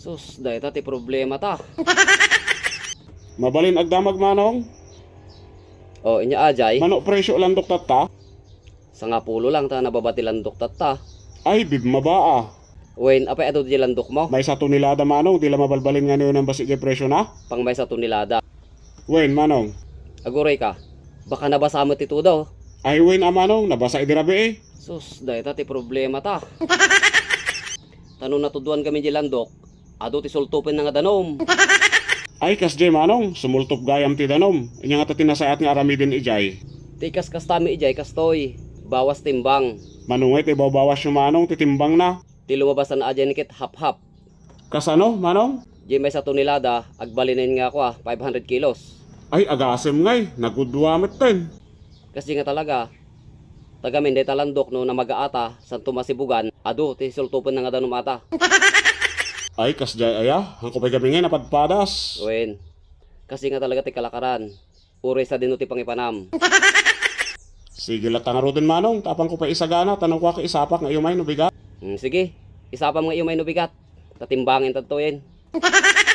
Sus, dahil ti problema ta. Mabalin agdamag manong. O, inya ajay, Mano presyo lang doktat ta? sa nga pulo lang ta nababati landok ta. Ay, bib mabaa. Wen, apay ato di landok mo, May sa tunilada manong, di la mabalbalin nga niyo ng basig presyo na. pang may sa tunilada. Wen manong. Aguray ka, baka nabasa mo tito daw. Ay wen a manong, nabasa idirabi eh. Sus, dahil ti problema ta. Tanong natuduan kami di landok, ado ti sultupin na nga danom. Ay kas jay manong, sumultop gayam ti danom. Inya nga ta tinasayat nga aramidin ijay. Tikas kastami ijay kastoy, bawas timbang. Manungay ti babawas yung manong, titimbang na. Ti lumabas na ajay nikit hap-hap. Kasano manong? Di may sa tunilada, agbalinin nga ako ah, 500 kilos. Ay agasem ngay, nagudwamit ten. Kasi nga talaga, taga Minday talandok no na mag-aata sa tumasibugan, ado ti sultupin na nga danom ata. Ay kas jay aya, ang kupay kami ngay napadpadas. Wen, kasi nga talaga ti kalakaran. Uri sa dino ti pangipanam. Sige lat nga rodin manong, tapang ko pa isagana, tanong ko ka isapak nga may nubigat. Hmm, sige, isapam nga iyo may nubigat. Tatimbangin tatuyin.